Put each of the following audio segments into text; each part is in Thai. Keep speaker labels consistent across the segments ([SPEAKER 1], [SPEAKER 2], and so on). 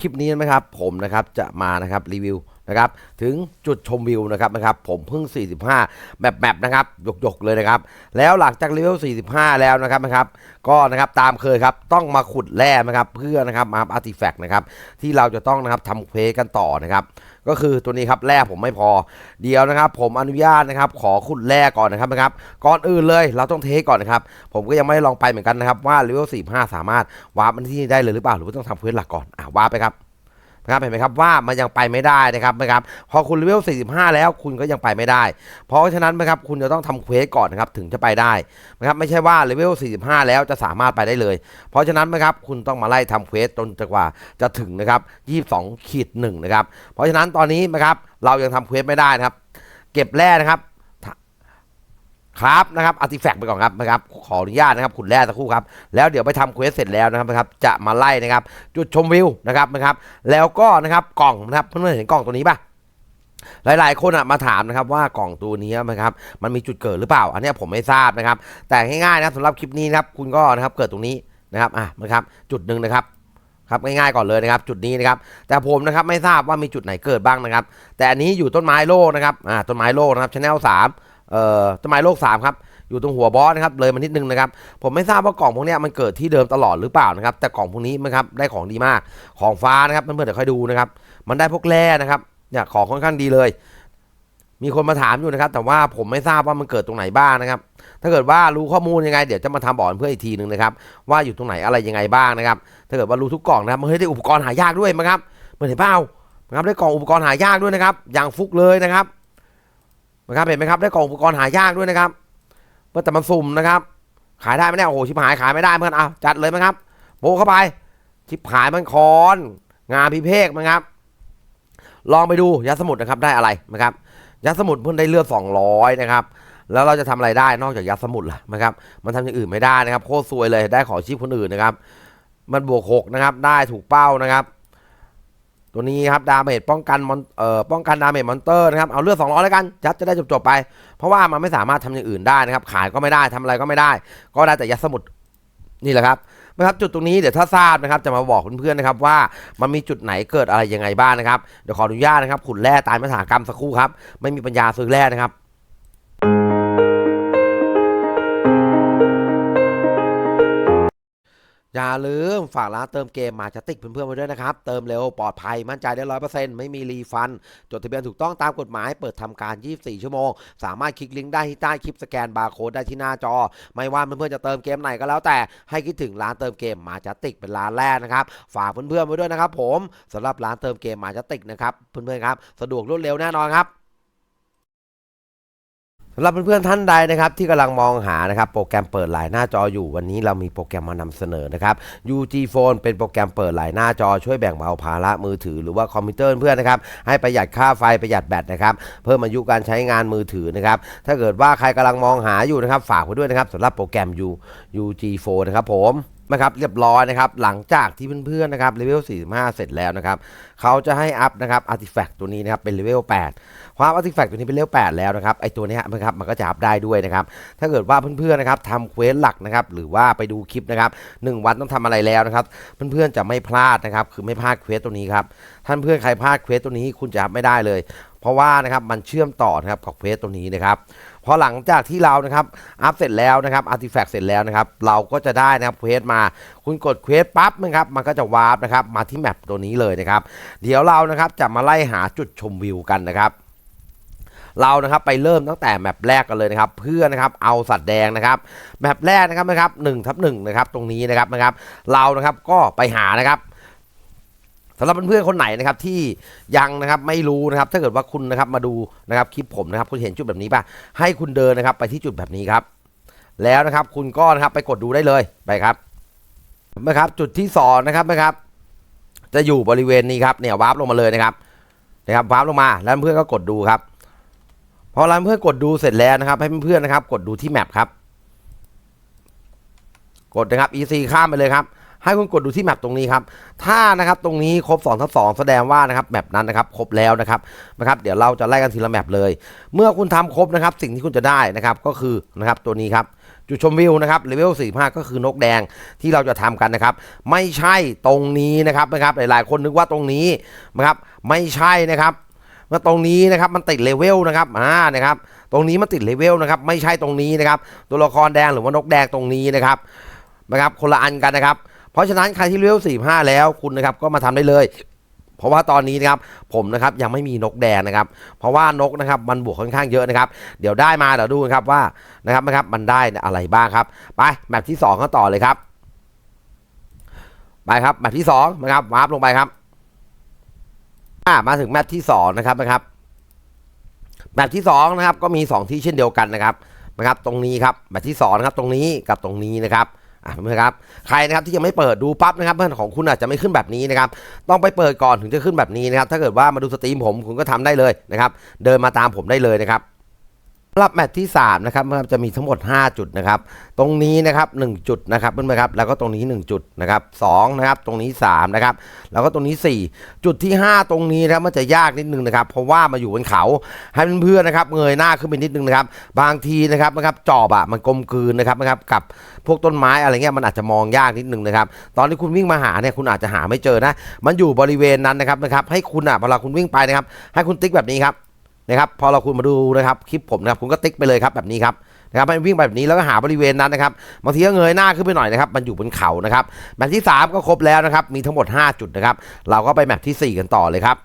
[SPEAKER 1] คลิปนี้นะครับผมนะครับจะมานะครับรีวิว นะครับถึงจุดชมวิวนะครับนะครับผมเพิ่ง 45 แบบแบบนะครับหยกๆเลยนะครับ แล้วหลังจากเลเวล 45 แล้วนะครับนะครับ ก็นะครับตามเคยครับต้องมาขุดแร่นะครับเพื่อนะครับมาอาร์ติแฟกต์นะครับที่เราจะต้องนะครับทำเควสกันต่อนะครับก็คือตัวนี้ครับแร่ผมไม่พอ เดียวนะครับ ผมอนุญาตนะครับ ขอขุดแร่ก่อนนะครับนะครับก่อนอื่นเลยเราต้องเทสก่อนนะครับ ผมก็ยังไม่ได้ลองไปเหมือนกันนะครับว่าเลเวล45 สามารถวาร์ปมันที่นี่ได้เลยหรือเปล่าหรือว่าต้องทำเควสหลักก่อนอะวาร์ปไปครับ นะครับเห็นไหมครับว่ามันยังไปไม่ได้นะครับนะครับพอคุณเลเวล 45 แล้วคุณก็ยังไปไม่ได้ เพราะฉะนั้นนะครับคุณจะต้องทำเควสก่อนนะครับถึงจะไปได้นะครับไม่ใช่ว่าเลเวล 45 แล้วจะสามารถไปได้เลย เพราะฉะนั้นนะครับคุณต้องมาไล่ทำเควสจนกว่าจะถึงนะครับ 22ขีดหนึ่งนะครับเพราะฉะนั้นตอนนี้นะครับเรายังทำเควสไม่ได้นะครับ เก็บแร่นะครับ ครับนะครับอาร์ติแฟกต์ไปก่อนครับนะครับขออนุญาตนะครับขุดแร่สักครู่ครับแล้วเดี๋ยวไปทำเควสเสร็จแล้วนะครับนะครับจะมาไล่นะครับ จุดชมวิวนะครับนะครับ แล้วก็นะครับกล่องนะครับเพื่อนๆเห็นกล่องตัวนี้ป่ะหลายๆ คนอะมาถามนะครับว่ากล่องตัวนี้นะครับมันมีจุดเกิดหรือเปล่า อันนี้ผมไม่ทราบนะครับ แต่ง่ายๆนะสำหรับคลิปนี้นะครับคุณก็นะครับเกิดตรงนี้นะครับอะนะครับจุดหนึ่งนะครับครับง่ายๆก่อนเลยนะครับจุดนี้นะครับแต่ผมนะครับไม่ทราบว่ามีจุดไหนเกิดบ้างนะครับ แต่อันนี้อยู่ต้นไม้โลกนะครับอ่าต้นไม้โลกนะครับชแนลสาม เอ่อต้นไม้โลกสามครับอยู่ตรงหัวบอสนะครับเลยมานิดนึงนะครับผมไม่ทราบว่ากล่องพวกนี้มันเกิดที่เดิมตลอดหรือเปล่านะครับแต่กล่องพวกนี้นะครับได้ของดีมากของฟ้านะครับเพื่อนๆเดี๋ยวค่อยดูนะครับมันได้พวกแร่นะครับเนี่ยของค่อนข้างดีเลย มีคนมาถามอยู่นะครับ แต่ว่าผมไม่ทราบว่ามันเกิดตรงไหนบ้างนะครับ ถ้าเกิดว่ารู้ข้อมูลยังไง เดี๋ยวจะมาทำบอกเพื่ออีกทีหนึ่งนะครับว่าอยู่ตรงไหนอะไรยังไงบ้างนะครับ ถ้าเกิดว่ารู้ทุกกล่องนะครับมันเฮ้ยได้อุปกรณ์หายากด้วยมั้งครับเหมือนเห็นเปล่านะครับได้กล่องอุปกรณ์หายากด้วยนะครับ อย่างฟุกเลยนะครับ นะครับเห็นไหมครับได้กล่องอุปกรณ์หายากด้วยนะครับเมื่อแต่มันสุ่มนะครับ ขายได้ไหมเนี่ยโอ้โหชิบหายขายไม่ได้เพื่อนเอาจัดเลยมั้งครับโบเข้าไปชิบหายมันคอน งาพิเภกมั้งครับ ลองไปดูยาสมุดนะครับได้อะไรนะครับยาสมุดเพิ่งได้เลือด200นะครับแล้วเราจะทำอะไรได้นอกจากยาสมุดล่ะนะครับ มันทำอย่างอื่นไม่ได้นะครับ โคตรซวยเลยได้ขอชีพคนอื่นนะครับ มันบวก6นะครับ ได้ถูกเป้านะครับ ตัวนี้ครับดาเมจป้องกันมอนเอ่อป้องกันดาเมจมอนเตอร์นะครับเอาเลือด200แล้วกันจัดจะได้จบๆไป เพราะว่ามันไม่สามารถทำอย่างอื่นได้นะครับ ขายก็ไม่ได้ทำอะไรก็ไม่ได้ ก็ได้แต่ยาสมุดนี่แหละครับนะครับจุดตรงนี้เดี๋ยวถ้าทราบนะครับจะมาบอกเพื่อนๆนะครับว่ามันมีจุดไหนเกิดอะไรยังไงบ้างนะครับเดี๋ยวขออนุญาตนะครับขุดแร่ตามมาถากรรมสักครู่ครับไม่มีปัญญาซื้อแร่นะครับ อย่าลืมฝากร้านเติมเกมมาจะติกเพื่อนๆไว้ด้วยนะครับ เติมเร็วปลอดภัยมั่นใจได้ร้อยเปอร์เซ็นต์ไม่มีรีฟัน จดทะเบียนถูกต้องตามกฎหมายเปิดทำการ 24 ชั่วโมง สามารถคลิกลิงก์ได้ที่ใต้คลิปสแกนบาร์โค้ดได้ที่หน้าจอ ไม่ว่าเพื่อนๆจะเติมเกมไหนก็แล้วแต่ให้คิดถึงร้านเติมเกมมาจะติกเป็นร้านแรกนะครับ ฝากเพื่อนๆไว้ด้วยนะครับผมสำหรับร้านเติมเกมมาจะติกนะครับเพื่อนๆครับสะดวกรวดเร็วแน่นอนครับ สำหรับเพื่อนๆท่านใดนะครับที่กำลังมองหานะครับโปรแกรมเปิดหลายหน้าจออยู่วันนี้เรามีโปรแกรมมานำเสนอนะครับ UG Phone เป็นโปรแกรมเปิดหลายหน้าจอช่วยแบ่งเบาภาระมือถือหรือว่าคอมพิวเตอร์เพื่อนนะครับให้ประหยัดค่าไฟประหยัดแบตนะครับเพิ่มอายุการใช้งานมือถือนะครับถ้าเกิดว่าใครกำลังมองหาอยู่นะครับฝากไว้ด้วยนะครับสำหรับโปรแกรม U UG Phone นะครับผม นะครับเรียบร้อยนะครับหลังจากที่เพื่อนๆนะครับเลเวล 45 เสร็จแล้วนะครับเขาจะให้อัพนะครับอาร์ติแฟกต์ตัวนี้นะครับเป็นเลเวล 8 ความอาร์ติแฟกต์ตัวนี้เป็นเลเวล 8 แล้วนะครับไอตัวนี้นะครับมันก็จะอัพได้ด้วยนะครับถ้าเกิดว่าเพื่อนๆนะครับทำเควสหลักนะครับหรือว่าไปดูคลิปนะครับหนึ่งวันต้องทำอะไรแล้วนะครับเพื่อนๆจะไม่พลาดนะครับคือไม่พลาดเควสตัวนี้ครับท่านเพื่อนใครพลาดเควสตัวนี้คุณจะอัพไม่ได้เลย เพราะว่านะครับมันเชื่อมต่อนะครับกับเควสตัวนี้นะครับพอหลังจากที่เรานะครับอัพเสร็จแล้วนะครับอาร์ติแฟกต์เสร็จแล้วนะครับเราก็จะได้นะครับเควสมา คุณกดเควสปั๊บนะครับมันก็จะวาร์ปนะครับมาที่แมปตัวนี้เลยนะครับเดี๋ยวเรานะครับจะมาไล่หาจุดชมวิวกันนะครับเรานะครับไปเริ่มตั้งแต่แมปแรกกันเลยนะครับเพื่อนะครับเอาสัตว์แดงนะครับแมปแรกนะครับนะครับหนึ่งทับหนึ่งนะครับตรงนี้นะครับนะครับเรานะครับก็ไปหานะครับ สำหรับเพื่อนๆคนไหนนะครับที่ยังนะครับไม่รู้นะครับถ้าเกิดว่าคุณนะครับมาดูนะครับคลิปผมนะครับคุณเห็นจุดแบบนี้ป่ะให้คุณเดินนะครับไปที่จุดแบบนี้ครับ แล้วนะครับคุณก็นะครับไปกดดูได้เลยไปครับนะครับจุดที่สองนะครับนะครับ จะอยู่บริเวณนี้ครับเนี่ยวาร์ปลงมาเลยนะครับนะครับวาร์ปลงมาแล้วเพื่อนก็กดดูครับพอเราเพื่อนกดดูเสร็จแล้วนะครับ ให้เพื่อนๆนะครับ กดดูที่แมปครับ กดนะครับ EC ข้ามไปเลยครับ ให้คุณกดดูที่แมปตรงนี้ครับ ถ้านะครับตรงนี้ครบ2ทับ2แสดงว่านะครับแมปนั้นนะครับครบแล้วนะครับนะครับ เดี๋ยวเราจะไล่กันทีละแมปเลย เมื่อคุณทำครบนะครับ สิ่งที่คุณจะได้นะครับก็คือนะครับตัวนี้ครับจุดชมวิวนะครับเลเวล45 ก็คือนกแดงที่เราจะทำกันนะครับ ไม่ใช่ตรงนี้นะครับนะครับหลายๆ คนนึกว่าตรงนี้นะครับไม่ใช่นะครับเมื่อตรงนี้นะครับมันติดเลเวลนะครับอ่านะครับ ตรงนี้มันติดเลเวลนะครับไม่ใช่ตรงนี้นะครับ ตัวละครแดงหรือว่านกแดงตรงนี้นะครับนะครับ คนละอันกันนะครับ เพราะฉะนั้นใครที่เลเวล45 แล้วคุณนะครับก็มาทำได้เลย เพราะว่าตอนนี้นะครับผมนะครับยังไม่มีนกแดงนะครับ เพราะว่านกนะครับมันบวกค่อนข้างเยอะนะครับ เดี๋ยวได้มาเดี๋ยวดูนะครับว่านะครับนะครับมันได้อะไรบ้างครับ ไปแมปที่2กันต่อเลยครับ ไปครับแมปที่2นะครับวาร์ปลงไปครับมาถึงแมปที่2นะครับนะครับแมปที่2นะครับก็มี 2 ที่เช่นเดียวกันนะครับนะครับ ตรงนี้ครับแมปที่2นะครับตรงนี้กับตรงนี้นะครับ อะเพื่อนครับใครนะครับที่ยังไม่เปิดดูปั๊บนะครับเพื่อนของคุณอาจจะไม่ขึ้นแบบนี้นะครับต้องไปเปิดก่อนถึงจะขึ้นแบบนี้นะครับถ้าเกิดว่ามาดูสตรีมผมคุณก็ทำได้เลยนะครับเดินมาตามผมได้เลยนะครับ หรับแมตช์ที่3นะครับมันจะมีทั้งหมด 5 จุดนะครับ ตรงนี้นะครับ1จุดนะครับเพื่อนๆครับ แล้วก็ตรงนี้ 1 จุดนะครับ2นะครับ ตรงนี้3นะครับ แล้วก็ตรงนี้ 4 จุดที่ 5 ตรงนี้นะครับมันจะยากนิดนึงนะครับ เพราะว่ามาอยู่บนเขาให้เพื่อนๆนะครับเงยหน้าขึ้นไปนิดนึงนะครับ บางทีนะครับนะครับจอบอะมันกลมกลืนนะครับนะครับกับพวกต้นไม้อะไรเงี้ยมันอาจจะมองยากนิดนึงนะครับ ตอนที่คุณวิ่งมาหาเนี่ยคุณอาจจะหาไม่เจอนะ มันอยู่บริเวณนั้นนะครับนะครับ ให้คุณอะเวลาคุณวิ่งไปนะครับ ให้คุณติ๊กแบบนี้ครับ นะครับพอเราคุณมาดูนะครับคลิปผมนะครับคุณก็ติ๊กไปเลยครับแบบนี้ครับนะครับมันวิ่งไปแบบนี้แล้วก็หาบริเวณนั้นนะครับบางทีก็เงยหน้าขึ้นไปหน่อยนะครับมันอยู่บนเขานะครับแมปที่ 3 ก็ครบแล้วนะครับมีทั้งหมด 5 จุดนะครับเราก็ไปแมปที่ 4 กันต่อเลยครับ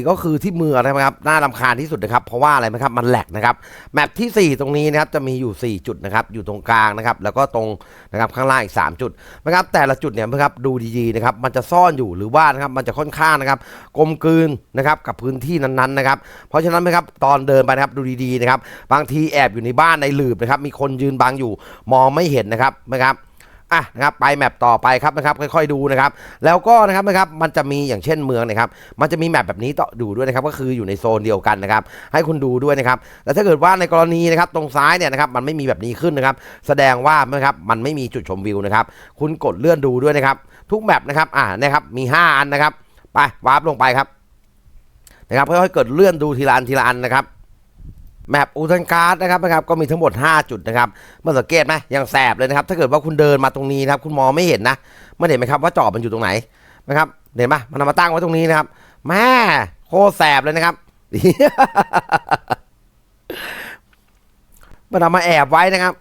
[SPEAKER 1] กก็คือที่มือนะครับน่ารำคาญที่สุดนะครับเพราะว่าอะไรไหมครับมันแหลกนะครับแมปที่ 4 ตรงนี้นะครับจะมีอยู่ 4 จุดนะครับอยู่ตรงกลางนะครับแล้วก็ตรงนะครับข้างล่างอีก 3 จุดนะครับแต่ละจุดเนี่ยนะครับดูดีๆนะครับมันจะซ่อนอยู่หรือว่านะครับมันจะค่อนข้างนะครับกลมกลืนนะครับกับพื้นที่นั้นๆนะครับเพราะฉะนั้นนะครับตอนเดินไปนะครับดูดีๆนะครับบางทีแอบอยู่ในบ้านในหลืบนะครับมีคนยืนบังอยู่มองไม่เห็นนะครับนะครับ อะนะครับไปแมปต่อไปครับนะครับค่อยๆดูนะครับแล้วก็นะครับนะครับมันจะมีอย่างเช่นเมืองนะครับมันจะมีแมปแบบนี้ต่อดูด้วยนะครับก็คืออยู่ในโซนเดียวกันนะครับให้คุณดูด้วยนะครับแต่ถ้าเกิดว่าในกรณีนะครับตรงซ้ายเนี่ยนะครับมันไม่มีแบบนี้ขึ้นนะครับแสดงว่านะครับมันไม่มีจุดชมวิวนะครับคุณกดเลื่อนดูด้วยนะครับทุกแมปนะครับอ่านะครับมี 5 อันนะครับไปวาร์ปลงไปครับนะครับค่อยๆเกิดเลื่อนดูทีละอันทีละอันนะครับ แมปอูทันการ์ดนะครับนะครับก็มีทั้งหมด 5 จุดนะครับเมื่อสังเกตไหมยังแสบเลยนะครับ ถ้าเกิดว่าคุณเดินมาตรงนี้นะครับ คุณมองไม่เห็นนะไม่เห็นไหมครับว่าจอบมันอยู่ตรงไหนนะครับเห็นปะมันเอามาตั้งไว้ตรงนี้นะครับแม่โคตรแสบเลยนะครับมันเอามาแอบไว้นะครับ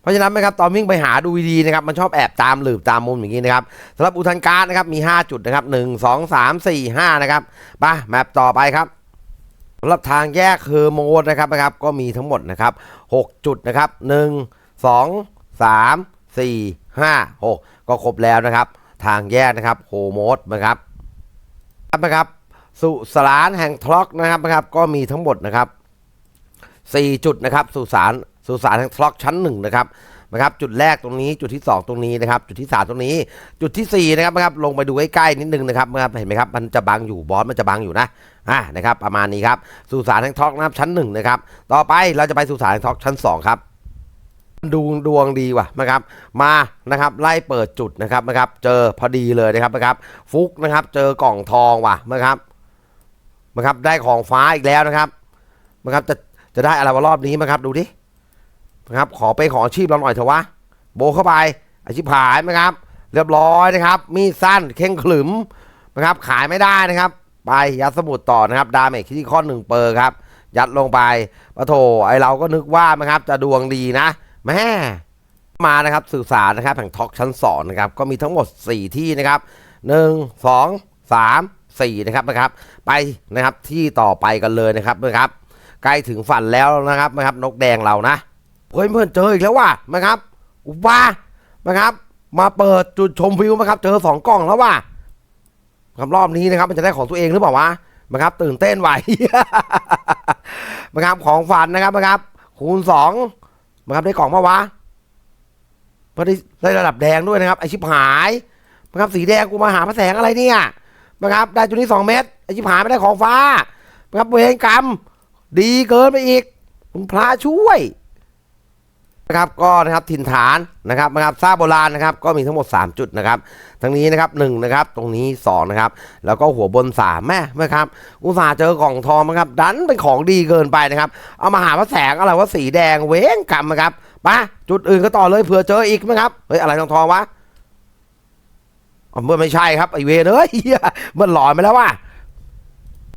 [SPEAKER 1] เพราะฉะนั้นนะครับตอนวิ่งไปหาดูดีๆนะครับมันชอบแอบตามหลืบตามมุมอย่างนี้นะครับสำหรับอุทันการ์ดนะครับมี 5 จุดนะครับ 1 2 3 4 5 นะครับไปแมปต่อไปครับ สำหรับทางแยกเฮอร์โมดนะครับนะครับ ก็มีทั้งหมดนะครับ 6 จุดนะครับ 1 2 3 4 5 6 ก็ครบแล้วนะครับ ทางแยกนะครับโฮโมดนะครับครับนะครับ สุสานแห่งทล็อกนะครับนะครับ ก็มีทั้งหมดนะครับ 4 จุดนะครับ สุสานสุสานแห่งทล็อกชั้น1นะครับ นะครับจุดแรกตรงนี้จุดที่ 2 ตรงนี้นะครับจุดที่ 3 ตรงนี้ จุดทีสี่4นะครับนะครับลงไปดูใกล้ๆนิดนึงนะครับนะครับเห็นไหมครับมันจะบังอยู่บอสมันจะบังอยู่นะอ่านะครับประมาณนี้ครับสุสานแห่งท็อกนะครับชั้นหนึ่งนะครับต่อไปเราจะไปสุสานแห่งท็อกชั้นสองครับดูดวงดีว่ะนะครับมานะครับไล่เปิดจุดนะครับนะครับเจอพอดีเลยนะครับนะครับฟุกนะครับเจอกล่องทองว่ะนะครับนะครับได้ของฟ้าอีกแล้วนะครับนะครับจะจะได้อะไรวะรอบนี้นะครับดูดิ นะครับ ขอไปขออาชีพเราหน่อยเถอะวะ โบเข้าไป อาชีพหายนะครับ เรียบร้อยนะครับ มีดสั้นเข่งขลึมนะครับ ขายไม่ได้นะครับ ไปยัดสมุดต่อนะครับ ดาเมจที่ข้อหนึ่งเปอร์ครับ ยัดลงไปปะโถไอเราก็นึกว่านะครับ จะดวงดีนะแม่มานะครับสื่อสารนะครับแห่งท็อกชั้นสองนะครับ ก็มีทั้งหมด 4 ที่นะครับ1 2 3 4นะครับนะครับ ไปนะครับที่ต่อไปกันเลยนะครับนะครับใกล้ถึงฝันแล้วนะครับนะครับ นกแดงเรานะ เฮ้ยเพื่อนเจออีกแล้วว่ะนะครับอุบ้านะครับ มาเปิดจุดชมวิวนะครับ เจอสองกล่องแล้วว่ะคำรอบนี้นะครับ มันจะได้ของตัวเองหรือเปล่าวะนะครับ ตื่นเต้นไหวนะครับของฝันนะครับนะครับ คูณสองนะครับได้กล่องมาวะพอได้ได้ระดับแดงด้วยนะครับไอชิบหายนะครับสีแดงกูมาหาพระแสงอะไรเนี่ยนะครับ ได้จุดนี้สองเม็ดไอชิบหายไม่ได้ของฟ้านะครับเวรกรรม ดีเกินไปอีกคุณพระช่วย นะครับก็นะครับถิ่นฐานนะครับนะครับซาโบราณนะครับก็มีทั้งหมด 3 จุดนะครับทั้งนี้นะครับหนึ่งนะครับตรงนี้2นะครับแล้วก็หัวบน3แม่ไหมครับอุตส่าห์เจอกล่องทองนะครับดันเป็นของดีเกินไปนะครับเอามาหาว่าแสงอะไรว่าสีแดงเว้งกรรมนะครับไปจุดอื่นก็ต่อเลยเผื่อเจออีกไหมครับเฮ้ยอะไรทองทองวะเมื่อไม่ใช่ครับไอเวเอ้ยเอ้ยมันหลอนไปแล้วว่ะ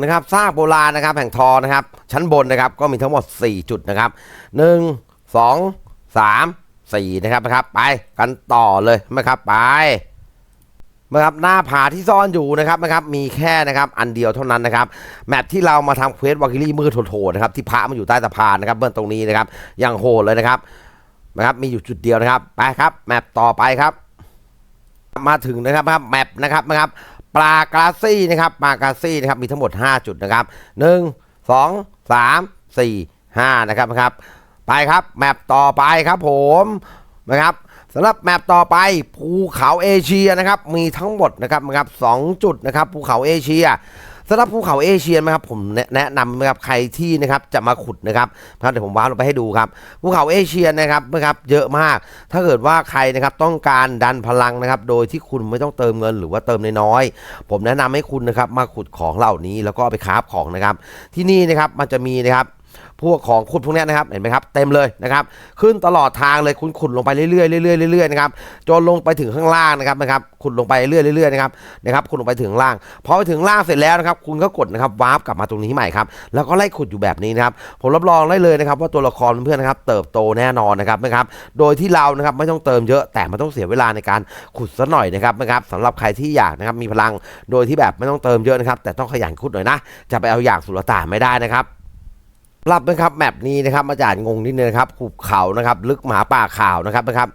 [SPEAKER 1] นะครับซากโบราณนะครับแห่งทอนะครับ ชั้นบนนะครับก็มีทั้งหมด 4 จุดนะครับ 1 2 3 4 นะครับนะครับ ไปกันต่อเลยนะครับไปนะครับหน้าผาที่ซ่อนอยู่นะครับนะครับมีแค่นะครับอันเดียวเท่านั้นนะครับแมปที่เรามาทำเควสวากิลี่มือโถๆนะครับที่พระมันอยู่ใต้สะพานนะครับเบื้องตรงนี้นะครับอย่างโหดเลยนะครับนะครับมีอยู่จุดเดียวนะครับไปครับแมปต่อไปครับ มาถึงนะครับครับแมปนะครับนะครับปลากราซี่นะครับปลากราซี่นะครับมีทั้งหมด 5 จุดนะครับ 1 2 3 4 5นะครับนะครับ ไปครับแมปต่อไปครับผมนะครับสำหรับแมปต่อไปภูเขาเอเชียนะครับมีทั้งหมดนะครับนะครับสองจุดนะครับภูเขาเอเชียสำหรับภูเขาเอเชียนะครับผมแนะนำนะครับใครที่นะครับจะมาขุดนะครับครับเดี๋ยวผมวาดลงไปให้ดูครับภูเขาเอเชียนะครับนะครับเยอะมาก ถ้าเกิดว่าใครนะครับต้องการดันพลังนะครับ โดยที่คุณไม่ต้องเติมเงินหรือว่าเติมน้อยๆผมแนะนำให้คุณนะครับมาขุดของเหล่านี้แล้วก็ไปคราฟของนะครับ ที่นี่นะครับมันจะมีนะครับ พวกของขุดพวกนี้นะครับเห็นไหมครับเต็มเลยนะครับขึ้นตลอดทางเลยคุณขุดลงไปเรื่อยๆเรื่อยๆเรื่อยๆนะครับจนลงไปถึงข้างล่างนะครับนะครับขุดลงไปเรื่อยๆเรื่อยๆนะครับนะครับขุดลงไปถึงล่างพอไปถึงล่างเสร็จแล้วนะครับคุณก็กดนะครับวาร์ปกลับมาตรงนี้ใหม่ครับแล้วก็ไล่ขุดอยู่แบบนี้นะครับผมรับรองได้เลยนะครับว่าตัวละครเพื่อนๆนะครับเติบโตแน่นอนนะครับนะครับโดยที่เรานะครับไม่ต้องเติมเยอะแต่มันต้องเสียเวลาในการขุดซะหน่อยนะครับนะครับสำหรับใครที่อยากนะครับมีพลังโดยที่แบบไม่ต้องเติมเยอะนะครับแต่ต้องขยันขุดหน่อยนะจะไปเอาอย่างสุลต่านไม่ได้นะครับ รับนะครับแมปนี้นะครับมาจากงงนิดนึงนะครับหุบเขานะครับ ลึกหมาป่าข่าวนะครับนะครับ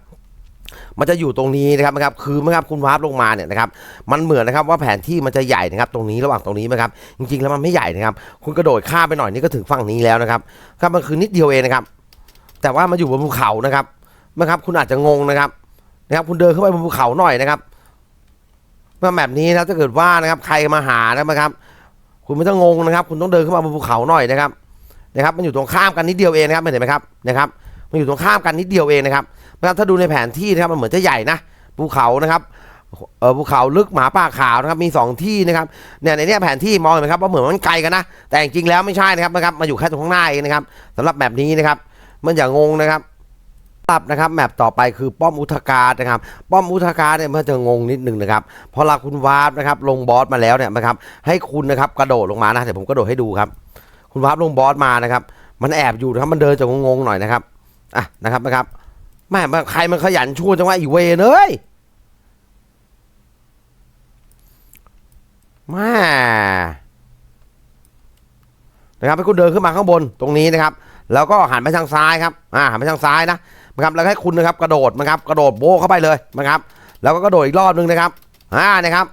[SPEAKER 1] มันจะอยู่ตรงนี้นะครับนะครับคือเมื่อครับคุณวาร์ปลงมาเนี่ยนะครับมันเหมือนนะครับว่าแผนที่มันจะใหญ่นะครับตรงนี้ระหว่างตรงนี้นะครับจริงๆแล้วมันไม่ใหญ่นะครับคุณกระโดดข้ามไปหน่อยนี่ก็ถึงฝั่งนี้แล้วนะครับครับมันคือนิดเดียวเองนะครับ แต่ว่ามันอยู่บนภูเขานะครับนะครับคุณอาจจะงงนะครับนะครับ คุณเดินเข้าไปบนภูเขาหน่อยนะครับ เมื่อแบบนี้นะถ้าเกิดว่านะครับใครมาหานะครับ คุณไม่ต้องงงนะครับ คุณต้องเดินเข้ามาบนภูเขาหน่อยนะครับ นะครับมันอยู่ตรงข้ามกันนิดเดียวเองนะครับเห็นไหมครับนะครับ มันอยู่ตรงข้ามกันนิดเดียวเองนะครับนะครับถ้าดูในแผนที่นะครับมันเหมือนจะใหญ่นะภูเขานะครับเออภูเขาลึกหมาป่าขาวนะครับมีสองที่นะครับเนี่ยในเนี้ยแผนที่มองเห็นไหมครับว่าเหมือนมันไกลกันนะแต่จริงๆแล้วไม่ใช่นะครับนะครับมาอยู่แค่ตรงข้างหน้าเองนะครับสำหรับแบบนี้นะครับ มันอย่างงงนะครับสำหรับนะครับแมปต่อไปคือป้อมอุทกานะครับป้อมอุทกาเนี่ยมันจะงงนิดนึงนะครับพอเราคุณวาร์ปนะครับลงบอสมาแล้วเนี่ยนะครับให้คุณนะครับกระโดดลงมานะเดี๋ยวผมกระโดดให้ดูครับ คุณวาร์ปลงบอสมานะครับ มันแอบอยู่นะครับมันเดินจะงงๆหน่อยนะครับอะนะครับนะครับแม่ใครมันขยันช่วจังว่าอีเวนเอ้ยแม่นะครับให้คุณเดินขึ้นมาข้างบนตรงนี้นะครับ แล้วก็หันไปทางซ้ายครับอ่าหันไปทางซ้ายนะนะครับแล้วให้คุณนะครับกระโดดนะครับ กระโดดโบเข้าไปเลยนะครับ แล้วก็กระโดดอีกรอบนึงนะครับอ่านะครับ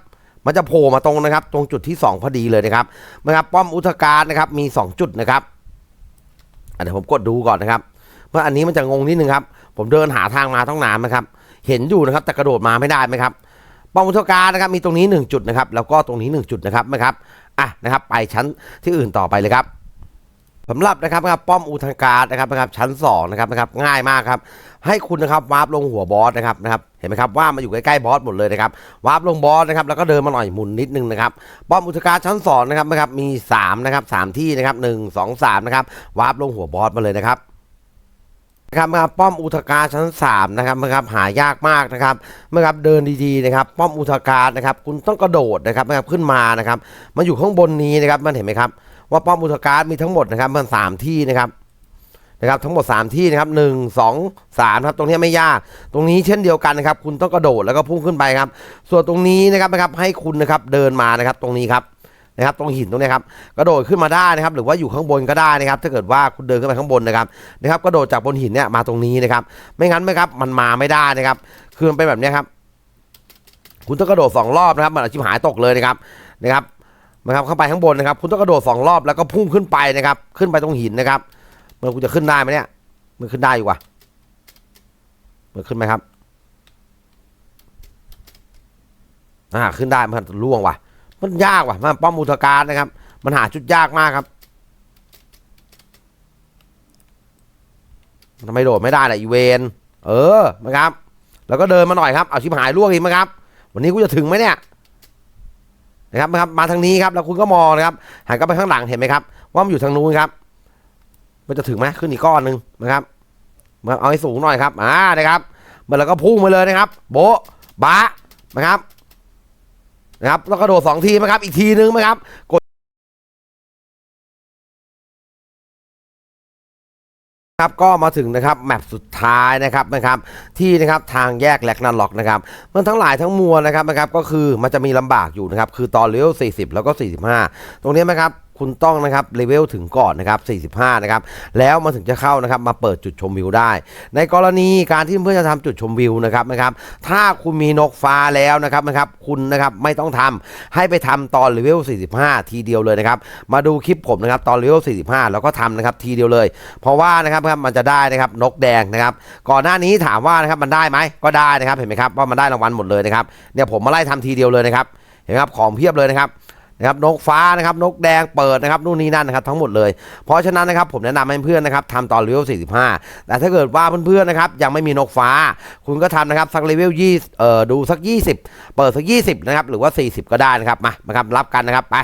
[SPEAKER 1] มันจะโผล่มาตรงนะครับ ตรงจุดที่ 2 พอดีเลยนะครับนะครับป้อมอุทการนะครับมี 2 จุดนะครับเดี๋ยวผมกดดูก่อนนะครับเมื่ออันนี้มันจะงงนิดนึงครับ ผมเดินหาทางมาต้องนานนะครับ เห็นอยู่นะครับแต่กระโดดมาไม่ได้ไหมครับป้อมอุทกานะครับมีตรงนี้ 1 จุดนะครับแล้วก็ตรงนี้ 1 จุดนะครับนะครับอะนะครับ ไปชั้นที่อื่นต่อไปเลยครับ สำหรับนะครับครับป้อมอุทกานะครับนะครับชั้น2นะครับนะครับง่ายมากครับให้คุณนะครับวาร์ปลงหัวบอสนะครับนะครับเห็นไหมครับว่ามาอยู่ใกล้ๆบอสหมดเลยนะครับวาร์ปลงบอสนะครับแล้วก็เดินมาหน่อยหมุนนิดนึงนะครับป้อมอุทกาชั้นสองนะครับนะครับมี3นะครับสามที่นะครับหนึ่งสองสามนะครับวาร์ปลงหัวบอสมาเลยนะครับนะครับครับป้อมอุทกาชั้น3นะครับนะครับหายากมากนะครับเมื่อครับเดินดีๆนะครับ ป้อมอุทกานะครับ คุณต้องกระโดดนะครับนะครับขึ้นมานะครับ มันอยู่ข้างบนนี้นะครับมันเห็นไหมครับ ว่าป้อมอุทกามีทั้งหมดนะครับมันสามที่นะครับนะครับทั้งหมด 3 ที่นะครับหนึ่งสองสามครับตรงนี้ไม่ยาก ตรงนี้เช่นเดียวกันนะครับ คุณต้องกระโดดแล้วก็พุ่งขึ้นไปครับ ส่วนตรงนี้นะครับนะครับให้คุณนะครับเดินมานะครับตรงนี้ครับนะครับ ตรงหินตรงนี้ครับกระโดดขึ้นมาได้นะครับ หรือว่าอยู่ข้างบนก็ได้นะครับ ถ้าเกิดว่าคุณเดินขึ้นไปข้างบนนะครับนะครับกระโดดจากบนหินเนี่ยมาตรงนี้นะครับ ไม่งั้นไหมครับมันมาไม่ได้นะครับ คือมันเป็นแบบเนี้ยครับ คุณต้องกระโดดสองรอบนะครับมันอาจจะหายตกเลยนะครับนะครับ นะครับเข้าไปข้างบนนะครับ คุณต้องกระโดดสองรอบแล้วก็พุ่งขึ้นไปนะครับ ขึ้นไปตรงหินนะครับเมื่อคุณจะขึ้นได้ไหมเนี่ยมันขึ้นได้อยู่ว่ะมันขึ้นไหมครับอ่าขึ้นได้มันล่วงว่ะ มันยากว่ะ มันป้อมอุทการนะครับ มันหาจุดยากมากครับทำไมโดดไม่ได้ล่ะอีเวนเออนะครับ แล้วก็เดินมาหน่อยครับ เอาชิบหายล่วงอีกไหมครับ วันนี้กูจะถึงไหมเนี่ย นะครับนะครับมาทางนี้ครับแล้วคุณก็มองนะครับหันกลับไปข้างหลังเห็นไหมครับ ว่ามันอยู่ทางนู้นครับ มันจะถึงไหมขึ้นอีกก้อนหนึ่งนะครับมาเอาให้สูงหน่อยครับอ่านะครับมันแล้วก็พุ่งไปเลยนะครับ โบะบะนะครับนะครับ แล้วก็โดดสองทีนะครับ อีกทีนึงนะครับกด ครับก็มาถึงนะครับแมปสุดท้ายนะครับนะครับที่นะครับทางแยกแลกนันล็อกนะครับมันทั้งหลายทั้งมวลนะครับนะครับก็คือมันจะมีลำบากอยู่นะครับคือตอนเลี้ยว40 แล้วก็ 45 ตรงนี้นะครับ คุณต้องนะครับเลเวลถึงก่อนนะครับ 45 นะครับ แล้วมันถึงจะเข้านะครับมาเปิดจุดชมวิวได้ ในกรณีการที่เพื่อนจะทำจุดชมวิวนะครับนะครับ ถ้าคุณมีนกฟ้าแล้วนะครับนะครับ คุณนะครับไม่ต้องทำให้ไปทำตอนเลเวล 45 ทีเดียวเลยนะครับ มาดูคลิปผมนะครับตอนเลเวล 45 แล้วก็ทำนะครับทีเดียวเลย เพราะว่านะครับครับมันจะได้นะครับนกแดงนะครับ ก่อนหน้านี้ถามว่านะครับมันได้ไหมก็ได้นะครับเห็นไหมครับว่ามันได้รางวัลหมดเลยนะครับเนี่ยผมมาไล่ทำทีเดียวเลยนะครับเห็นไหมครับของเพียบเลยนะครับ นะครับนกฟ้านะครับนกแดงเปิดนะครับนู่นนี่นั่นนะครับทั้งหมดเลย เพราะฉะนั้นนะครับผมแนะนำให้เพื่อนนะครับทำตอนเลเวล45 แต่ถ้าเกิดว่าเพื่อนๆนะครับยังไม่มีนกฟ้า คุณก็ทำนะครับสักเลเวล20เอ่อดูสัก 20 เปิดสัก 20นะครับหรือว่า 40 ก็ได้นะครับมานะครับรับกันนะครับไป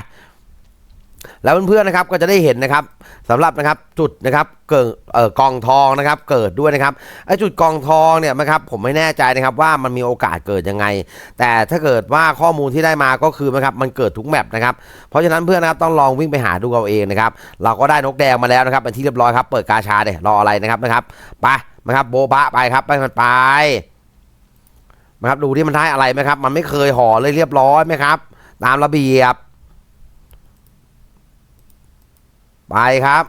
[SPEAKER 1] แล้วเพื่อนๆนะครับก็จะได้เห็นนะครับสำหรับนะครับจุดนะครับเกิดเอ่อกองทองนะครับเกิดด้วยนะครับไอ้จุดกองทองเนี่ยนะครับผมไม่แน่ใจนะครับว่ามันมีโอกาสเกิดยังไง แต่ถ้าเกิดว่าข้อมูลที่ได้มาก็คือนะครับมันเกิดทุกแมปนะครับเพราะฉะนั้นเพื่อนนะครับต้องลองวิ่งไปหาดูเอาเองนะครับเราก็ได้นกแดงมาแล้วนะครับเป็นที่เรียบร้อยครับเปิดกาชาเดี๋ยรออะไรนะครับนะครับไปนะครับโบบะไปครับไปมันไปนะครับดูที่มันได้อะไรไหมครับ มันไม่เคยห่อเลยเรียบร้อยไหมครับ ตามระเบียบ ไปครับ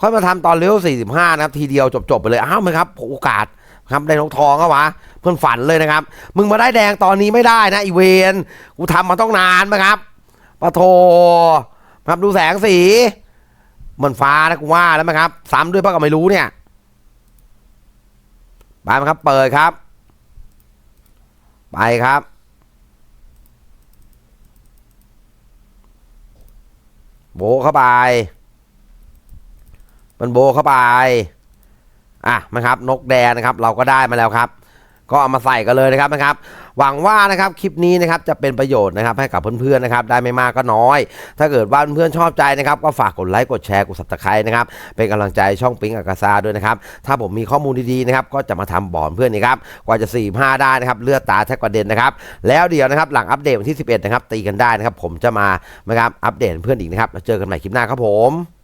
[SPEAKER 1] ค่อยมาทำตอนเลเวล45 นะครับ ทีเดียวจบ ๆ ไปเลย อ้าวไหมครับ โอกาสครับได้นกทองก็วะ เพื่อนฝันเลยนะครับ มึงมาได้แดงตอนนี้ไม่ได้นะอีเวนกูทำมาต้องนานไหมครับปะโทครับดูแสงสีเหมือนฟ้านะกูว่าแล้วไหมครับ ซ้ำด้วยเพราะก็ไม่รู้เนี่ยไปไหมครับ เปิดครับ ไปครับ โบเข้าไป มันโบเข้าไป อะนะครับ นกแดงนะครับ เราก็ได้มาแล้วครับ ก็เอามาใส่กันเลยนะครับนะครับ หวังว่านะครับคลิปนี้นะครับจะเป็นประโยชน์นะครับให้กับเพื่อนๆนะครับได้ไม่มากก็น้อย ถ้าเกิดว่าเพื่อนๆชอบใจนะครับก็ฝากกดไลค์กดแชร์กด subscribe นะครับเป็นกำลังใจช่องปิ๊งอากาซาด้วยนะครับถ้าผมมีข้อมูลดีๆนะครับก็จะมาทำบอนเพื่อนนี่ครับกว่าจะ4ี่ห้าได้นะครับเลือดตาแทบกระเด็นนะครับแล้วเดี๋ยวนะครับหลังอัปเดตวันที่ 11นะครับตีกันได้นะครับผมจะมานะครับอัปเดตเพื่อนอีกนะครับแล้วเจอกันใหม่คลิปหน้าครับผม